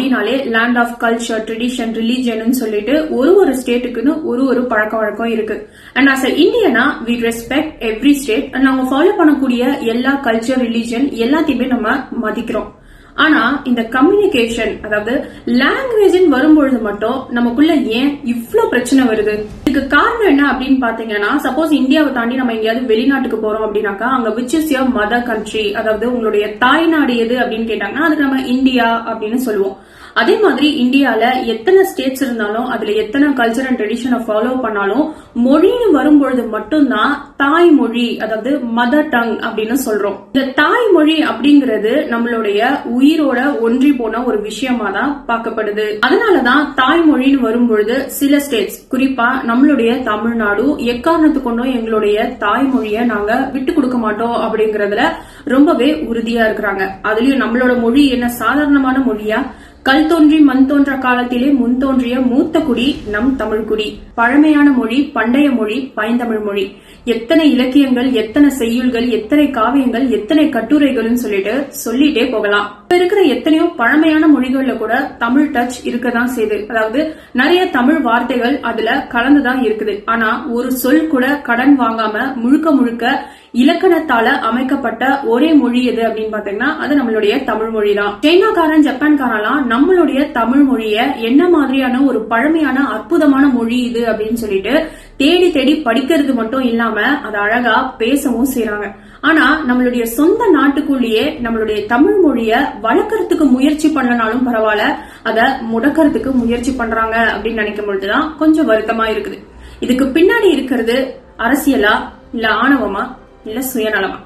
அப்படின்னாலே land of culture tradition religion சொல்லிட்டு ஒரு ஒரு ஸ்டேட்டுக்குன்னு ஒரு ஒரு பழக்க வழக்கம் இருக்கு. And as a இந்தியனா we respect every state and அவங்க ஃபாலோ பண்ணக்கூடிய எல்லா கல்ச்சர் ரிலீஜன் எல்லாத்தையுமே நம்ம மதிக்கிறோம். ஆனா இந்த கம்யூனிகேஷன் அதாவது லாங்குவேஜ் வரும்பொழுது மட்டும் நமக்குள்ள ஏன் இவ்வளவு பிரச்சனை வருது? இதுக்கு காரணம் என்ன அப்படின்னு பாத்தீங்கன்னா சப்போஸ் இந்தியாவை தாண்டி நம்ம எங்கேயாவது வெளிநாட்டுக்கு போறோம் அப்படின்னாக்கா அங்க which is your mother country அதாவது உங்களுடைய தாய்நாடு எது அப்படின்னு கேட்டாங்கன்னா அதுக்கு நம்ம இந்தியா அப்படின்னு சொல்லுவோம். அதே மாதிரி இந்தியால எத்தனை ஸ்டேட்ஸ் இருந்தாலும் அதுல எத்தனை கல்ச்சர் அண்ட் ட்ரெடிஷனை ஃபாலோ பண்ணாலும் மொழின்னு வரும்பொழுது மட்டும்தான் தாய்மொழி அதாவது மதர் டங் அப்படின்னு சொல்றோம். இந்த தாய்மொழி அப்படிங்கிறது நம்மளுடைய உயிரோட ஒன்றி போன ஒரு விஷயமா தான் பார்க்கப்படுது. அதனாலதான் தாய்மொழின்னு வரும்பொழுது சில ஸ்டேட்ஸ் குறிப்பா நம்மளுடைய தமிழ்நாடு எக்காரணத்து கொண்டும் எங்களுடைய தாய்மொழியை நாங்க விட்டு கொடுக்க மாட்டோம் அப்படிங்கறதுல ரொம்பவே உறுதியா இருக்கிறாங்க. அதுலயும் நம்மளோட மொழி என்ன சாதாரணமான மொழியா? கல் தோன்றி மண் தோன்ற காலத்திலே முன் தோன்றிய மூத்த குடி நம் தமிழ் குடி. பழமையான மொழி பண்டைய மொழி பைந்தமிழ் மொழி. எத்தனை இலக்கியங்கள் எத்தனை செய்யுள்கள் எத்தனை காவியங்கள் எத்தனை கட்டுரைகள்னு சொல்லிட்டு சொல்லிட்டே போகலாம். இப்ப இருக்கிற எத்தனையோ பழமையான மொழிகள்ல கூட தமிழ் டச் இருக்கதான் செய்யுது. அதாவது நிறைய தமிழ் வார்த்தைகள் அதுல கலந்துதான் இருக்குது. ஆனா ஒரு சொல் கூட கடன் வாங்காம முழுக்க முழுக்க இலக்கணத்தால அமைக்கப்பட்ட ஒரே மொழி எது அப்படின்னு பாத்தீங்கன்னா அது நம்மளுடைய தமிழ் மொழி தான் சைனாக்காரன் ஜப்பான்காரெல்லாம் நம்மளுடைய தமிழ் மொழிய என்ன மாதிரியான ஒரு பழமையான அற்புதமான மொழி இது அப்படின்னு சொல்லிட்டு தேடி தேடி படிக்கிறது மட்டும் இல்லாம அதை அழகா பேசவும் செய்யறாங்க ஆனா நம்மளுடைய சொந்த நாட்டுக்குள்ளேயே நம்மளுடைய தமிழ் மொழிய வளர்க்கறதுக்கு முயற்சி பண்ணனாலும் பரவாயில்ல அத முடக்கிறதுக்கு முயற்சி பண்றாங்க அப்படின்னு நினைக்கும் பொழுதுதான் கொஞ்சம் வருத்தமா இருக்குது. இதுக்கு பின்னாடி இருக்கிறது அரசியலா இல்ல ஆணவமா? இல்ல சுயநலமா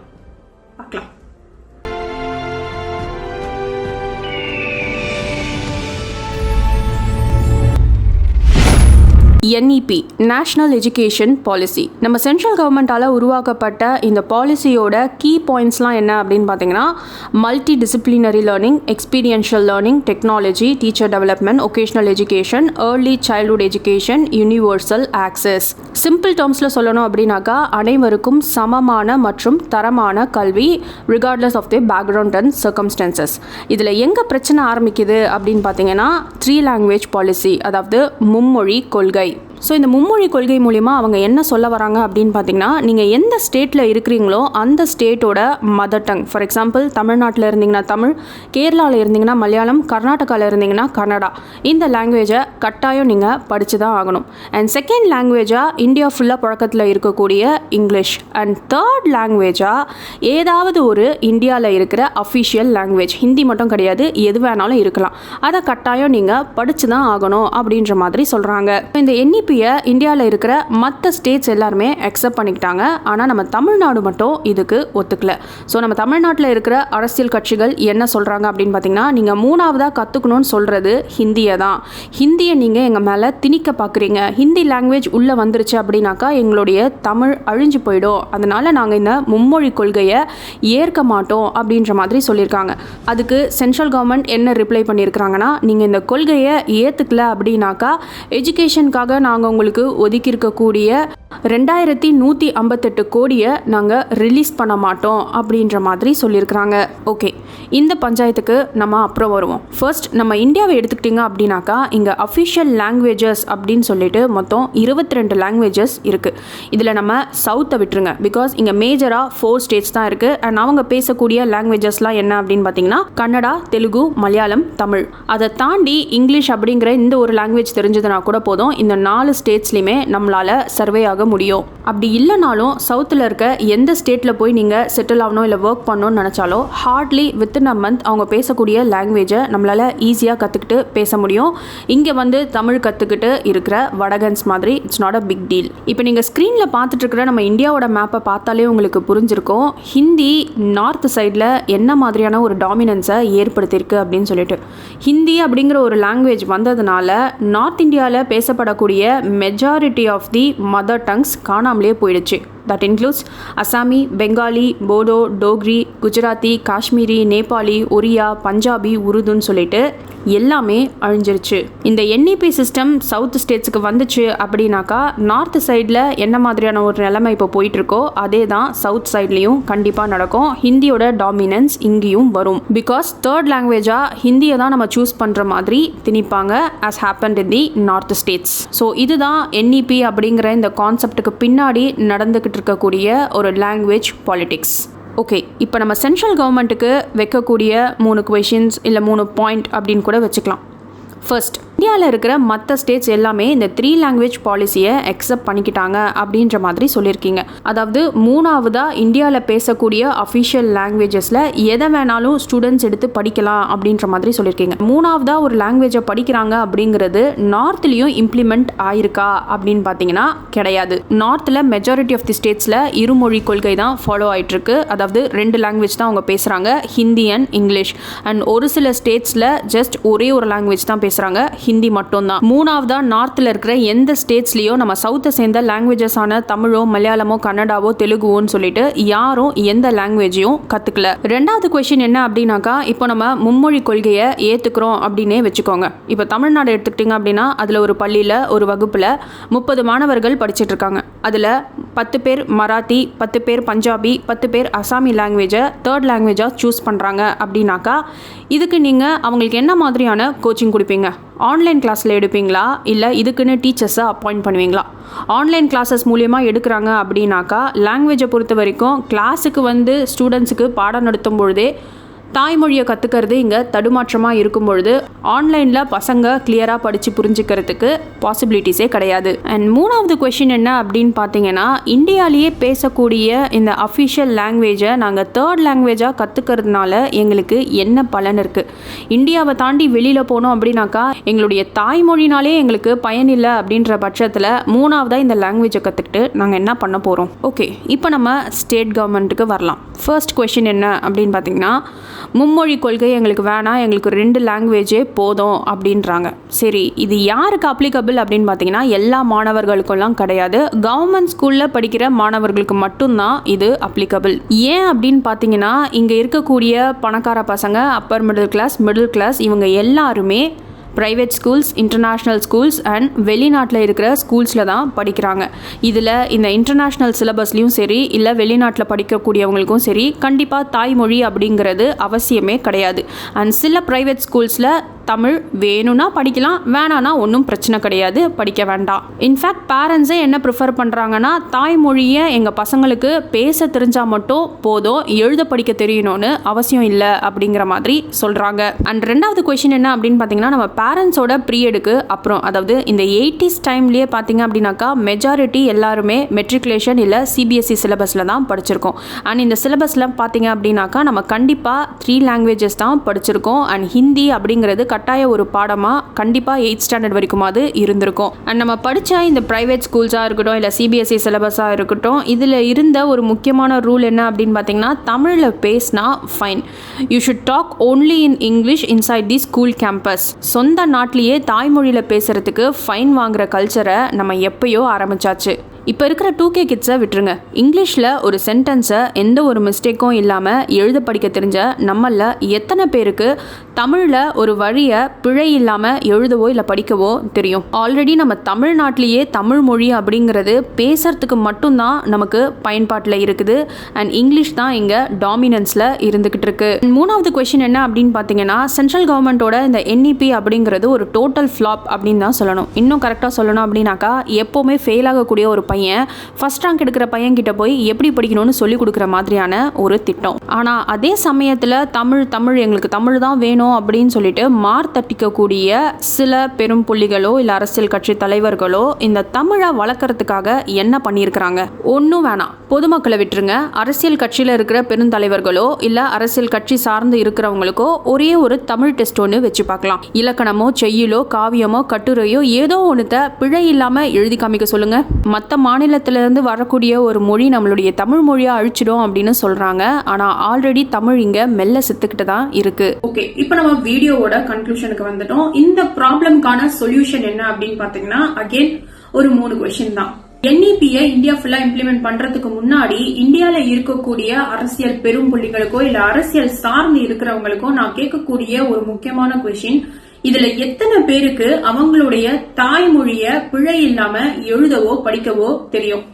பார்க்கலாம் என்இபி நேஷ்னல் எஜுகேஷன் பாலிசி நம்ம சென்ட்ரல் கவர்மெண்ட்டால் உருவாக்கப்பட்ட இந்த பாலிசியோட கீ பாயிண்ட்ஸ்லாம் என்ன அப்படின்னு பார்த்தீங்கன்னா multi disciplinary learning experiential learning technology teacher development vocational education early childhood education universal access simple டேர்ம்ஸில் சொல்லணும் அப்படின்னாக்கா அனைவருக்கும் சமமான மற்றும் தரமான கல்வி regardless of the background and circumstances இதில் எங்கே பிரச்சனை ஆரம்பிக்குது அப்படின்னு பார்த்தீங்கன்னா த்ரீ லாங்குவேஜ் பாலிசி அதாவது மும்மொழி கொள்கை. Bye. ஸோ இந்த மும்மொழி கொள்கை மூலிமா அவங்க என்ன சொல்ல வராங்க அப்படின்னு பார்த்தீங்கன்னா நீங்கள் எந்த ஸ்டேட்டில் இருக்கிறீங்களோ அந்த ஸ்டேட்டோட மதர் டங் ஃபார் எக்ஸாம்பிள் தமிழ்நாட்டில் இருந்தீங்கன்னா தமிழ் கேரளாவில் இருந்தீங்கன்னா மலையாளம் கர்நாடகாவில் இருந்தீங்கன்னா கன்னடா. இந்த லாங்குவேஜை கட்டாயம் நீங்கள் படித்து தான் ஆகணும் அண்ட் செகண்ட் லாங்குவேஜாக இந்தியா ஃபுல்லாக புழக்கத்தில் இருக்கக்கூடிய இங்கிலீஷ். அண்ட் தேர்ட் லாங்குவேஜாக ஏதாவது ஒரு இந்தியாவில் இருக்கிற அஃபிஷியல் லாங்குவேஜ் ஹிந்தி மட்டும் கிடையாது எது வேணாலும் இருக்கலாம். அதை கட்டாயம் நீங்கள் படித்து தான் ஆகணும் அப்படின்ற மாதிரி சொல்கிறாங்க இந்த யூபியை இந்தியாவில் இருக்கிற மற்ற ஸ்டேட்ஸ் எல்லாருமே அக்செப்ட் பண்ணிக்கிட்டாங்க. ஆனால் நம்ம தமிழ்நாடு மட்டும் இதுக்கு ஒத்துக்கல. ஸோ நம்ம தமிழ்நாட்டில் இருக்கிற அரசியல் கட்சிகள் என்ன சொல்கிறாங்க அப்படின்னு பார்த்தீங்கன்னா நீங்கள் மூணாவதாக கற்றுக்கணும்னு சொல்கிறது ஹிந்தியை தான். ஹிந்தியை நீங்கள் எங்கள் மேலே திணிக்க பார்க்குறீங்க ஹிந்தி லாங்குவேஜ் உள்ளே வந்துருச்சு அப்படின்னாக்கா எங்களுடைய தமிழ் அழிஞ்சு போயிடும். அதனால் நாங்கள் இந்த மும்மொழி கொள்கையை ஏற்க மாட்டோம் அப்படின்ற மாதிரி சொல்லியிருக்காங்க. அதுக்கு சென்ட்ரல் கவர்மெண்ட் என்ன ரிப்ளை பண்ணியிருக்கிறாங்கன்னா நீங்கள் இந்த கொள்கையை ஏற்றுக்கல அப்படின்னாக்கா எஜுகேஷனுக்காக நாங்கள் உங்களுக்கு ஒதுக்கி இருக்கக்கூடிய ரெண்டாயிரத்தி நூற்றி ஐம்பத்தெட்டு கோடியை நாங்கள் ரிலீஸ் பண்ண மாட்டோம் அப்படின்ற மாதிரி சொல்லியிருக்கிறாங்க. ஓகே இந்த பஞ்சாயத்துக்கு நம்ம அப்புறம் வருவோம். ஃபர்ஸ்ட் நம்ம இந்தியாவை எடுத்துக்கிட்டிங்க அப்படின்னாக்கா இங்கே அஃபிஷியல் லாங்குவேஜஸ் அப்படின்னு சொல்லிட்டு மொத்தம் இருபத்தி ரெண்டு லாங்குவேஜஸ் இருக்குது இதில் நம்ம சவுத்தை விட்டுருங்க பிகாஸ் இங்கே மேஜராக ஃபோர் ஸ்டேட்ஸ் தான் இருக்குது அண்ட் அவங்க பேசக்கூடிய லாங்குவேஜஸ்லாம் என்ன அப்படின்னு பார்த்தீங்கன்னா கன்னடா தெலுங்கு மலையாளம் தமிழ். அதை தாண்டி இங்கிலீஷ் அப்படிங்கிற இந்த ஒரு லாங்குவேஜ் தெரிஞ்சதுனா கூட போதும். இந்த நாலு ஸ்டேட்ஸ்லையுமே நம்மளால் சர்வே ஆக முடியும். அப்படி இல்லைனாலும் சவுத்தில் இருக்க எந்த ஸ்டேட்டில் போய் நீங்கள் செட்டில் ஆகணும் இல்லை ஒர்க் பண்ணணும்னு நினச்சாலோ ஹார்ட்லி வித்தின் அ மந்த் அவங்க பேசக்கூடிய லாங்குவேஜை நம்மளால் ஈஸியாக கற்றுக்கிட்டு பேச முடியும். இங்கே வந்து தமிழ் கற்றுக்கிட்டு இருக்கிற வடகன்ஸ் மாதிரி it's not a big deal இப்போ நீங்கள் ஸ்க்ரீனில் பார்த்துட்டு இருக்கிற நம்ம இந்தியாவோட மேப்பை பார்த்தாலே உங்களுக்கு புரிஞ்சிருக்கும். ஹிந்தி நார்த் சைடில் என்ன மாதிரியான ஒரு டாமினன்ஸை ஏற்படுத்தியிருக்கு அப்படின்னு சொல்லிட்டு. ஹிந்தி அப்படிங்கிற ஒரு லாங்குவேஜ் வந்ததுனால நார்த் இந்தியாவில் பேசப்படக்கூடிய majority of the mother tongues காணாமலே போயிடுச்சு. தட் இன்க்ளூட்ஸ் அசாமி பெங்காலி போடோ டோக்ரி குஜராத்தி காஷ்மீரி நேபாளி ஒரியா பஞ்சாபி உருதுன்னு சொல்லிட்டு எல்லாமே அழிஞ்சிருச்சு. இந்த என்இபி சிஸ்டம் சவுத் ஸ்டேட்ஸுக்கு வந்துச்சு அப்படின்னாக்கா நார்த் சைடில் என்ன மாதிரியான ஒரு நிலைமை இப்போ போயிட்டுருக்கோ அதே தான் சவுத் சைட்லேயும் கண்டிப்பாக நடக்கும். ஹிந்தியோட டாமினன்ஸ் இங்கேயும் வரும். பிகாஸ் தேர்ட் லாங்குவேஜாக ஹிந்தியை தான் நம்ம சூஸ் பண்ணுற மாதிரி திணிப்பாங்க as happen in the north states so இதுதான் என்இபி அப்படிங்கிற இந்த கான்செப்டுக்கு பின்னாடி நடந்துக்கிட்டு இருக்கக்கூடிய ஒரு லாங்குவேஜ் பாலிட்டிக்ஸ் ஓகே இப்போ நம்ம சென்ட்ரல் கவர்மெண்ட்டுக்கு வைக்கக்கூடிய மூணு கொஷின்ஸ் இல்லை மூணு பாயிண்ட் அப்படின்னு கூட வச்சுக்கலாம். ஃபர்ஸ்ட் இந்தியாவில் இருக்கிற மற்ற ஸ்டேட்ஸ் எல்லாமே இந்த த்ரீ லாங்குவேஜ் பாலிசியை அக்செப்ட் பண்ணிக்கிட்டாங்க அப்படின்ற மாதிரி சொல்லியிருக்கீங்க. அதாவது மூணாவதாக இந்தியாவில் பேசக்கூடிய அஃபிஷியல் லாங்குவேஜஸில் எதை வேணாலும் ஸ்டூடெண்ட்ஸ் எடுத்து படிக்கலாம் அப்படின்ற மாதிரி சொல்லியிருக்கீங்க. மூணாவதாக ஒரு லாங்குவேஜை படிக்கிறாங்க அப்படிங்கிறது நார்த்லேயும் இம்ப்ளிமெண்ட் ஆயிருக்கா அப்படின்னு பார்த்தீங்கன்னா கிடையாது. நார்த்தில் மெஜாரிட்டி ஆஃப் தி ஸ்டேட்ஸில் இருமொழி கொள்கை தான் ஃபாலோ ஆயிட்டுருக்கு. அதாவது ரெண்டு லாங்குவேஜ் தான் அவங்க பேசுகிறாங்க ஹிந்தி அண்ட் இங்கிலீஷ். அண்ட் ஒரு சில ஸ்டேட்ஸில் ஜஸ்ட் ஒரே ஒரு லாங்குவேஜ் தான் பேசுகிறாங்க ஹிந்தி ஹிந்தி மட்டும்தான். மூணாவதா நார்த்தில் இருக்கிற எந்த ஸ்டேட்ஸ்லேயோ நம்ம சவுத்தை சேர்ந்த லாங்குவேஜஸான தமிழோ மலையாளமோ கன்னடாவோ தெலுங்குவோன்னு சொல்லிட்டு யாரும் எந்த லாங்குவேஜையும் கற்றுக்கல ரெண்டாவது கொஷின் என்ன அப்படின்னாக்கா இப்போ நம்ம மும்மொழி கொள்கையை ஏற்றுக்கிறோம் அப்படின்னே வச்சுக்கோங்க. இப்போ தமிழ்நாடு எடுத்துக்கிட்டிங்க அப்படின்னா அதில் ஒரு பள்ளியில் ஒரு வகுப்பில் முப்பது மாணவர்கள் படிச்சுட்டு இருக்காங்க அதில் பத்து பேர் மராத்தி பத்து பேர் பஞ்சாபி பத்து பேர் அசாமி லாங்குவேஜை தேர்ட் லாங்குவேஜாக சூஸ் பண்ணுறாங்க அப்படின்னாக்கா இதுக்கு நீங்கள் அவங்களுக்கு என்ன மாதிரியான கோச்சிங் கொடுப்பீங்க? ஆன்லைன் கிளாஸில் எடுப்பீங்களா? இல்லை இதுக்குன்னு டீச்சர்ஸை அப்பாயிண்ட் பண்ணுவீங்களா? ஆன்லைன் கிளாஸஸ் மூலயமா எடுக்கிறாங்க அப்படின்னாக்கா லாங்குவேஜை பொறுத்த வரைக்கும் கிளாஸுக்கு வந்து ஸ்டூடெண்ட்ஸுக்கு பாடம் நடத்தும் பொழுதே தாய்மொழியை கற்றுக்கிறது இங்கே தடுமாற்றமாக இருக்கும் பொழுது ஆன்லைனில் பசங்க கிளியராக படித்து புரிஞ்சுக்கிறதுக்கு பாசிபிலிட்டிஸே கிடையாது. அண்ட் மூணாவது கொஷின் என்ன அப்படின்னு பார்த்தீங்கன்னா இந்தியாலேயே பேசக்கூடிய இந்த அஃபிஷியல் லாங்குவேஜை நாங்கள் தேர்ட் லாங்குவேஜாக கற்றுக்கிறதுனால எங்களுக்கு என்ன பலன் இருக்குது இந்தியாவை தாண்டி வெளியில் போனோம் அப்படின்னாக்கா எங்களுடைய தாய்மொழினாலே எங்களுக்கு பயன் இல்லை அப்படின்ற பட்சத்தில் மூணாவதாக இந்த லாங்குவேஜை கற்றுக்கிட்டு நாங்கள் என்ன பண்ண போகிறோம் ஓகே இப்போ நம்ம ஸ்டேட் கவர்மெண்ட்டுக்கு வரலாம். ஃபர்ஸ்ட் கொஷின் என்ன அப்படின்னு பார்த்தீங்கன்னா மும்மொழி கொள்கை எங்களுக்கு வேணாம் எங்களுக்கு ரெண்டு லாங்குவேஜே போதும் அப்படின்றாங்க. சரி இது யாருக்கு அப்ளிகபிள் அப்படின்னு பார்த்தீங்கன்னா எல்லா மாணவர்களுக்கெல்லாம் கிடையாது. கவர்மெண்ட் ஸ்கூலில் படிக்கிற மாணவர்களுக்கு மட்டும்தான் இது அப்ளிகபிள் ஏன் அப்படின்னு பார்த்தீங்கன்னா இங்கே இருக்கக்கூடிய பணக்கார பசங்க upper middle class middle class இவங்க எல்லாருமே private schools international schools and வெளிநாட்டில் இருக்கிற ஸ்கூல்ஸில் தான் படிக்கிறாங்க. இதில் இந்த இன்டர்நேஷ்னல் சிலபஸ்லையும் சரி இல்லை வெளிநாட்டில் படிக்கக்கூடியவங்களுக்கும் சரி கண்டிப்பாக தாய்மொழி அப்படிங்கிறது அவசியமே கிடையாது. அண்ட் சில ப்ரைவேட் ஸ்கூல்ஸில் தமிழ் வேணும்னா படிக்கலாம் வேணான்னா ஒன்றும் பிரச்சனை கிடையாது படிக்க வேண்டாம். இன்ஃபேக்ட் பேரண்ட்ஸே என்ன ப்ரிஃபர் பண்ணுறாங்கன்னா தாய்மொழியை எங்கள் பசங்களுக்கு பேச தெரிஞ்சால் மட்டும் போதும் எழுத படிக்க தெரியணும்னு அவசியம் இல்லை அப்படிங்கிற மாதிரி சொல்கிறாங்க அண்ட் ரெண்டாவது கொஷின் என்ன அப்படின்னு பார்த்தீங்கன்னா நம்ம பேரண்ட்ஸோட பீரியடுக்கு அப்புறம் அதாவது இந்த எயிட்டிஸ் டைம்லேயே பார்த்தீங்க அப்படின்னாக்கா மெஜாரிட்டி எல்லாருமே மெட்ரிகுலேஷன் இல்லை சிபிஎஸ்சி சிலபஸில் தான் படிச்சிருக்கோம். அண்ட் இந்த சிலபஸில் பார்த்தீங்க அப்படின்னாக்கா நம்ம கண்டிப்பாக த்ரீ லாங்குவேஜஸ் தான் படிச்சிருக்கோம். அண்ட் ஹிந்தி அப்படிங்கிறது கட்டாய ஒரு பாடமாக கண்டிப்பாக எயிட் ஸ்டாண்டர்ட் வரைக்குமாவது இருந்திருக்கும். அண்ட் நம்ம படித்த இந்த ப்ரைவேட் ஸ்கூல்ஸாக இருக்கட்டும் இல்லை சிபிஎஸ்சி சிலபஸாக இருக்கட்டும் இதில் இருந்த ஒரு முக்கியமான ரூல் என்ன அப்படின்னு பார்த்தீங்கன்னா தமிழில் பேசினா fine you should talk only in English inside the school campus சொந்த நாட்டிலேயே தாய்மொழியில் பேசுகிறதுக்கு ஃபைன் வாங்குகிற கல்ச்சரை நம்ம எப்பயோ ஆரம்பிச்சாச்சு. இப்போ இருக்கிற டூ கே கிட்ஸை விட்டுருங்க. இங்கிலீஷில் ஒரு சென்டென்ஸை எந்த ஒரு மிஸ்டேக்கும் இல்லாமல் எழுத படிக்க தெரிஞ்ச நம்மளில் எத்தனை பேருக்கு தமிழில் ஒரு வழியை பிழை இல்லாமல் எழுதவோ இல்லை படிக்கவோ தெரியும். ஆல்ரெடி நம்ம தமிழ்நாட்டிலேயே தமிழ் மொழி அப்படிங்கிறது பேசுறதுக்கு மட்டும்தான் நமக்கு பயன்பாட்டில் இருக்குது. அண்ட் இங்கிலீஷ் தான் இங்கே டாமினன்ஸில் இருந்துக்கிட்டு இருக்கு. மூணாவது கொஷின் என்ன அப்படின்னு பார்த்தீங்கன்னா சென்ட்ரல் கவர்மெண்ட்டோட இந்த என்இபி அப்படிங்கிறது ஒரு டோட்டல் ஃப்ளாப் அப்படின்னு தான் சொல்லணும். இன்னும் கரெக்டாக சொல்லணும் அப்படின்னாக்கா எப்போவுமே ஃபெயில் ஆகக்கூடிய ஒரு பையன் ஃபர்ஸ்ட் ரேங்க் எடுக்கிற பையன் கிட்ட போய் எப்படி படிக்கணும்னு சொல்லி கொடுக்குற மாதிரியான ஒரு திட்டம். ஆனால் அதே சமயத்தில் தமிழ் தமிழ் எங்களுக்கு தமிழ் தான் வேணும் அப்படின்னு சொல்லிட்டு மார்த்தட்டிக்கக்கூடிய சில பெரும் புள்ளிகளோ இல்லை அரசியல் கட்சி தலைவர்களோ இந்த தமிழை வளர்க்குறதுக்காக என்ன பண்ணியிருக்கிறாங்க? ஒன்றும் வேணாம். பொதுமக்களை விட்டுருங்க. அரசியல் கட்சியில் இருக்கிற பெருந்தலைவர்களோ இல்லை அரசியல் கட்சி சார்ந்து இருக்கிறவங்களுக்கோ ஒரே ஒரு தமிழ் டெஸ்ட் ஒன்று வச்சு பார்க்கலாம். இலக்கணமோ செய்யுளோ காவியமோ கட்டுரையோ ஏதோ ஒன்றுத்த பிழை இல்லாமல் எழுதி காமிக்க சொல்லுங்க. மற்ற மாநிலத்திலேருந்து வரக்கூடிய ஒரு மொழி நம்மளுடைய தமிழ் மொழியை அழிச்சிடும் அப்படின்னு சொல்கிறாங்க ஆனால் ஆல்ரெடி தமிழ் இங்கே மெல்ல செத்துக்கிட்டு தான் இருக்குது ஓகே இப்போ நம்ம வீடியோவோட கன்க்ளூஷனுக்கு வந்துட்டோம். இந்த ப்ராப்ளம்க்கான சொல்யூஷன் என்ன அப்படின்னு பார்த்தீங்கன்னா அகைன் ஒரு மூணு கொஸ்டின் தான். என்இபியை இந்தியா ஃபுல்லா இம்ப்ளிமெண்ட் பண்றதுக்கு முன்னாடி இந்தியால இருக்கக்கூடிய அரசியல் பெரும் புள்ளிகளுக்கோ இல்ல அரசியல் சார்ந்து இருக்கிறவங்களுக்கோ நான் கேட்கக்கூடிய ஒரு முக்கியமான கொஸ்டின் இதுல எத்தனை பேருக்கு அவங்களுடைய தாய்மொழிய பிழை இல்லாம எழுதவோ படிக்கவோ தெரியும்?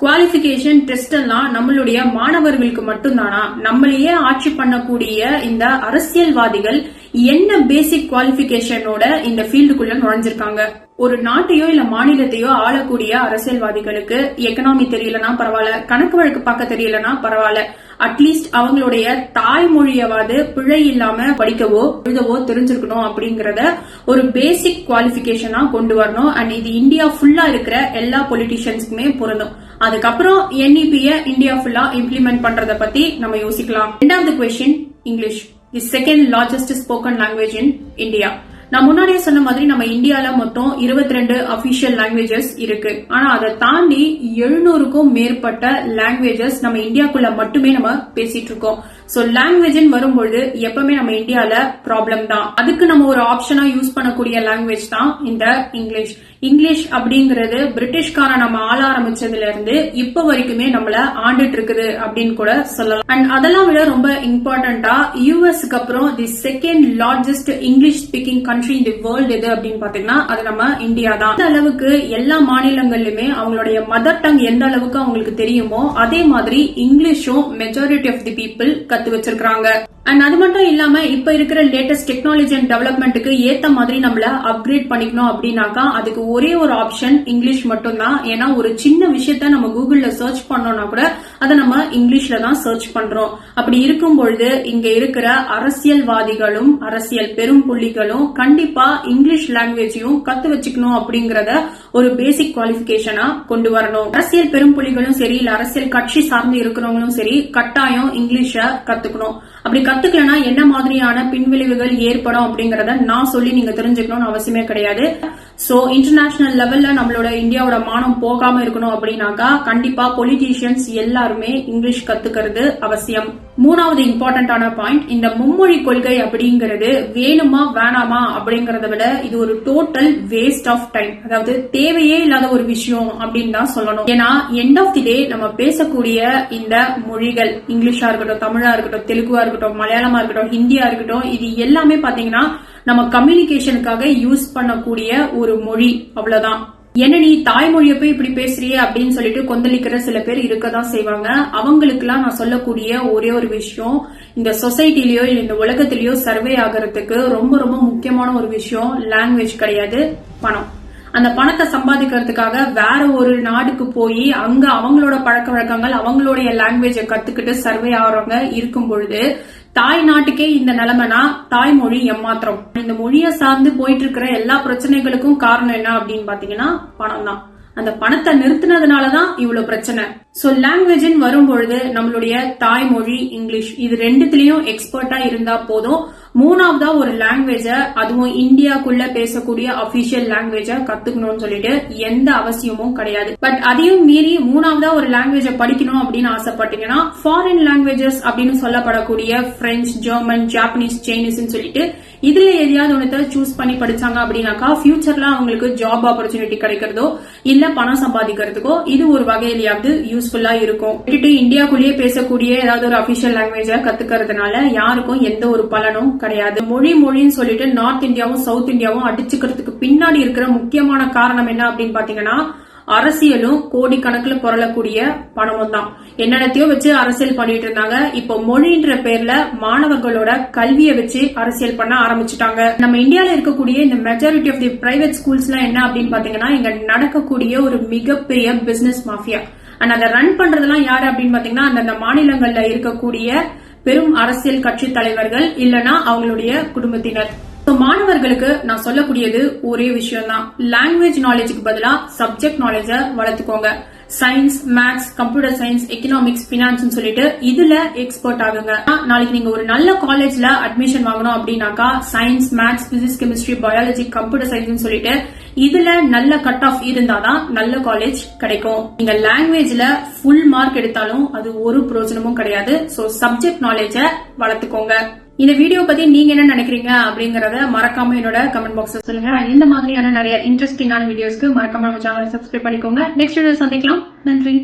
குவாலிபிகேஷன் டெஸ்ட் எல்லாம் நம்மளுடைய மாணவர்களுக்கு மட்டும்தானா? நம்மளையே ஆட்சி பண்ணக்கூடிய இந்த அரசியல்வாதிகள் என்ன பேசிக் குவாலிபிகேஷனோட இந்த ஃபீல்டுக்குள்ள நுழைஞ்சிருக்காங்க? ஒரு நாட்டையோ இல்ல மாநிலத்தையோ ஆளக்கூடிய அரசியல்வாதிகளுக்கு எக்கனாமி தெரியலனா பரவாயில்ல கணக்கு வழக்கு பார்க்க தெரியலனா பரவாயில்ல. அட்லீஸ்ட் அவங்களுடைய தாய்மொழியவாது பிழை இல்லாம படிக்கவோ எழுதவோ தெரிஞ்சிருக்கணும் அப்படிங்கறத ஒரு பேசிக் குவாலிபிகேஷனா கொண்டு வரணும். அண்ட் இது இந்தியா ஃபுல்லா இருக்கிற எல்லா பொலிட்டிஷியன்ஸ்க்குமே பொருந்தும். அதுக்கப்புறம் என்இபிய இந்தியா ஃபுல்லா இம்ப்ளிமெண்ட் பண்றத பத்தி நம்ம யோசிக்கலாம். ரெண்டாவது question English the second largest spoken language in India நான் முன்னாடியே சொன்ன மாதிரி நம்ம இந்தியால மொத்தம் 22 ரெண்டு அபிஷியல் லாங்குவேஜஸ் இருக்கு. ஆனா அதை தாண்டி எழுநூறுக்கும் மேற்பட்ட லாங்குவேஜஸ் நம்ம இந்தியாக்குள்ள மட்டுமே நம்ம பேசிட்டு இருக்கோம். சோ லாங்குவேஜ் வரும்பொழுது எப்பவுமே நம்ம இந்தியால ப்ராப்ளம் தான். அதுக்கு நம்ம ஒரு ஆப்ஷனா யூஸ் பண்ணக்கூடிய லாங்குவேஜ் தான் இந்த இங்கிலீஷ் இங்கிலீஷ் அப்படிங்கறது பிரிட்டிஷ்கார நம்ம ஆள ஆரம்பிச்சதுல இருந்து இப்ப வரைக்குமே நம்மள ஆண்டுட்டு இருக்குது அப்படின்னு கூட சொல்லலாம். அண்ட் அதெல்லாம் விட ரொம்ப இம்பார்ட்டன்டா யூஎஸ்க்கு அப்புறம் the second largest English speaking country in the world எது அப்படின்னு பாத்தீங்கன்னா அது நம்ம இந்தியா தான். அந்த அளவுக்கு எல்லா மாநிலங்கள்லயுமே அவங்களுடைய மதர் டங் எந்த அளவுக்கு அவங்களுக்கு தெரியுமோ அதே மாதிரி இங்கிலீஷும் மெஜாரிட்டி ஆஃப் தி பீப்புள் கத்து வச்சிருக்காங்க அண்ட் அது மட்டும் இல்லாம இப்ப இருக்கிற லேட்டஸ்ட் டெக்னாலஜி அண்ட் டெவலப்மெண்ட்டுக்கு ஏத்த மாதிரி நம்மள அப்கிரேட் பண்ணிக்கணும் அப்படின்னாக்கா அதுக்கு ஒரே ஒரு ஆப்ஷன் இங்கிலீஷ் மட்டும் தான் ஏன்னா ஒரு சின்ன விஷயத்த நம்ம கூகுள்ல சர்ச் பண்ணோம்னா கூட அதை நம்ம இங்கிலீஷ்ல தான் சர்ச் பண்றோம். அப்படி இருக்கும் பொழுது இங்க இருக்கிற அரசியல்வாதிகளும் அரசியல் பெரும் புள்ளிகளும் கண்டிப்பா இங்கிலீஷ் லாங்குவேஜையும் கத்து வச்சுக்கணும் அப்படிங்கறத ஒரு பேசிக் குவாலிபிகேஷனா கொண்டு வரணும். அரசியல் பெரும் புள்ளிகளும் சரி இல்ல அரசியல் கட்சி சார்ந்து இருக்கிறவங்களும் சரி கட்டாயம் இங்கிலீஷ கத்துக்கணும். அப்படி கத்துக்கலனா என்ன மாதிரியான பின்விளைவுகள் ஏற்படும் அப்படிங்கறத நான் சொல்லி நீங்க தெரிஞ்சுக்கணும்னு அவசியமே கிடையாது. ஸோ இன்டர்நேஷனல் லெவல்ல நம்மளோட இந்தியாவோட மானம் போகாம இருக்கணும் அப்படின்னாக்கா கண்டிப்பா பொலிட்டீஷியன்ஸ் எல்லாருமே இங்கிலீஷ் கத்துக்கிறது அவசியம். மூணாவது இம்பார்ட்டன்டான பாயிண்ட் இந்த மும்மொழி கொள்கை அப்படிங்கிறது வேணுமா வேணாமா அப்படிங்கறத விட இது ஒரு டோட்டல் வேஸ்ட் ஆஃப் டைம் அதாவது தேவையே இல்லாத ஒரு விஷயம் அப்படின்னு தான் சொல்லணும். ஏன்னா எண்ட் ஆஃப் தி டே நம்ம பேசக்கூடிய இந்த மொழிகள் இங்கிலீஷா இருக்கட்டும் தமிழா இருக்கட்டும் தெலுங்குவா இருக்கட்டும் மலையாளமா இருக்கட்டும் ஹிந்தியா இருக்கட்டும் இது எல்லாமே பாத்தீங்கன்னா நம்ம கம்யூனிகேஷனுக்காக யூஸ் பண்ணக்கூடிய ஒரு மொழி அவ்வளவுதான். என்ன நீ தாய்மொழியை போய் இப்படி பேசுறிய அப்படின்னு சொல்லிட்டு கொந்தளிக்கிற சில பேர் இருக்கதான் செய்வாங்க. அவங்களுக்குலாம் நான் சொல்லக்கூடிய ஒரே ஒரு விஷயம் இந்த சொசைட்டிலயோ இந்த உலகத்திலயோ சர்வே ஆகிறதுக்கு ரொம்ப ரொம்ப முக்கியமான ஒரு விஷயம் லாங்குவேஜ் கிடையாது பணம். அந்த பணத்தை சம்பாதிக்கிறதுக்காக வேற ஒரு நாடுக்கு போய் அங்க அவங்களோட பழக்க வழக்கங்கள் அவங்களுடைய லாங்குவேஜை கத்துக்கிட்டு சர்வே ஆகிறவங்க இருக்கும் பொழுது தாய் நாட்டுக்கே இந்த நிலைமைனா தாய்மொழி எம்மாத்திரம் இந்த மொழியை சார்ந்து போயிட்டு இருக்கிற எல்லா பிரச்சனைகளுக்கும் காரணம் என்ன அப்படின்னு பாத்தீங்கன்னா பணம் தான் அந்த பணத்தை நிறுத்தினதுனாலதான் இவ்வளவு பிரச்சனை. சோ லாங்குவேஜ்னு வரும்பொழுது நம்மளுடைய தாய்மொழி இங்கிலீஷ் இது ரெண்டுத்திலயும் எக்ஸ்பர்ட்டா இருந்தா போதும். மூணாவதா ஒரு லாங்குவேஜ அதுவும் இந்தியாக்குள்ள பேசக்கூடிய அபிஷியல் லாங்குவேஜ கத்துக்கணும்னு சொல்லிட்டு எந்த அவசியமும் கிடையாது. பட் அதையும் மீறி மூணாவதா ஒரு லாங்குவேஜ படிக்கணும் அப்படின்னு ஆசைப்பட்டீங்கன்னா ஃபாரின் லாங்குவேஜஸ் அப்படின்னு சொல்லப்படக்கூடிய பிரெஞ்சு ஜெர்மன் ஜாப்பனீஸ் சைனீஸ் சொல்லிட்டு இதுல எதையாவது ஒன்றத்தை சூஸ் பண்ணி படிச்சாங்க அப்படின்னாக்கா ஃபியூச்சர்ல அவங்களுக்கு ஜாப் ஆப்பர்ச்சுனிட்டி கிடைக்கிறதோ இல்ல பணம் சம்பாதிக்கிறதுக்கோ இது ஒரு வகையிலேயாவது யூஸ்ஃபுல்லா இருக்கும். விட்டுட்டு இந்தியாக்குள்ளேயே பேசக்கூடிய ஏதாவது ஒரு அபிஷியல் லாங்குவேஜ கத்துக்கிறதுனால யாருக்கும் எந்த ஒரு பலனும் கிடையாது. மொழி மொழின்னு சொல்லிட்டு நார்த் இந்தியாவும் சவுத் இந்தியாவும் அடிச்சுக்கிறதுக்கு பின்னாடி இருக்கிற முக்கியமான காரணம் என்ன அப்படின்னு பாத்தீங்கன்னா அரசியலும் கோடிக்கணக்கில் புரளக்கூடிய பணமும் தான். என்னென்னத்தையோ வச்சு அரசியல் பண்ணிட்டு இருந்தாங்க. இப்போ மொழின்ற பேர்ல மாணவர்களோட கல்வியை வச்சு அரசியல் பண்ண ஆரம்பிச்சுட்டாங்க. நம்ம இந்தியாவில இருக்கக்கூடிய இந்த majority of the private schools எல்லாம் என்ன அப்படின்னு பாத்தீங்கன்னா இங்க நடக்கக்கூடிய ஒரு மிகப்பெரிய பிசினஸ் மாஃபியா அண்ட் அதை ரன் பண்றதெல்லாம் யாரு அப்படின்னு பாத்தீங்கன்னா அந்தந்த மாநிலங்கள்ல இருக்கக்கூடிய பெரும் அரசியல் கட்சி தலைவர்கள் இல்லனா அவங்களுடைய குடும்பத்தினர். மாணவர்களுக்கு நான் சொல்லக்கூடியது ஒரே விஷயம் தான் லாங்குவேஜ் நாலேஜுக்கு பதிலா சப்ஜெக்ட் நாலேஜ வளர்த்துக்கோங்க. Science maths computer science economics finance சொல்லிட்டு இதுல எக்ஸ்பர்ட் ஆகுங்க. நாளைக்கு நீங்க ஒரு நல்ல காலேஜ்ல அட்மிஷன் வாங்கணும் அப்படின்னாக்கா science maths physics chemistry biology computer science சொல்லிட்டு இதுல நல்ல கட் ஆஃப் இருந்தாதான் நல்ல காலேஜ் கிடைக்கும். நீங்க லாங்குவேஜ்ல ஃபுல் மார்க் எடுத்தாலும் அது ஒரு பிரயோஜனமும் கிடையாது. சோ சப்ஜெக்ட் நாலேஜ வளர்த்துக்கோங்க. இந்த வீடியோ பத்தி நீங்க என்ன நினைக்கிறீங்க அப்படிங்கறத மறக்காம என்னோட கமெண்ட் பாக்ஸ் சொல்லுங்க. இந்த மாதிரியான நிறைய இன்ட்ரெஸ்டிங்கான வீடியோஸ்க்கு மறக்காம நம்ம சேனலை சப்ஸ்கிரைப் பண்ணிக்கோங்க. நெக்ஸ்ட் வீடியோ சந்திக்கலாம். நன்றி.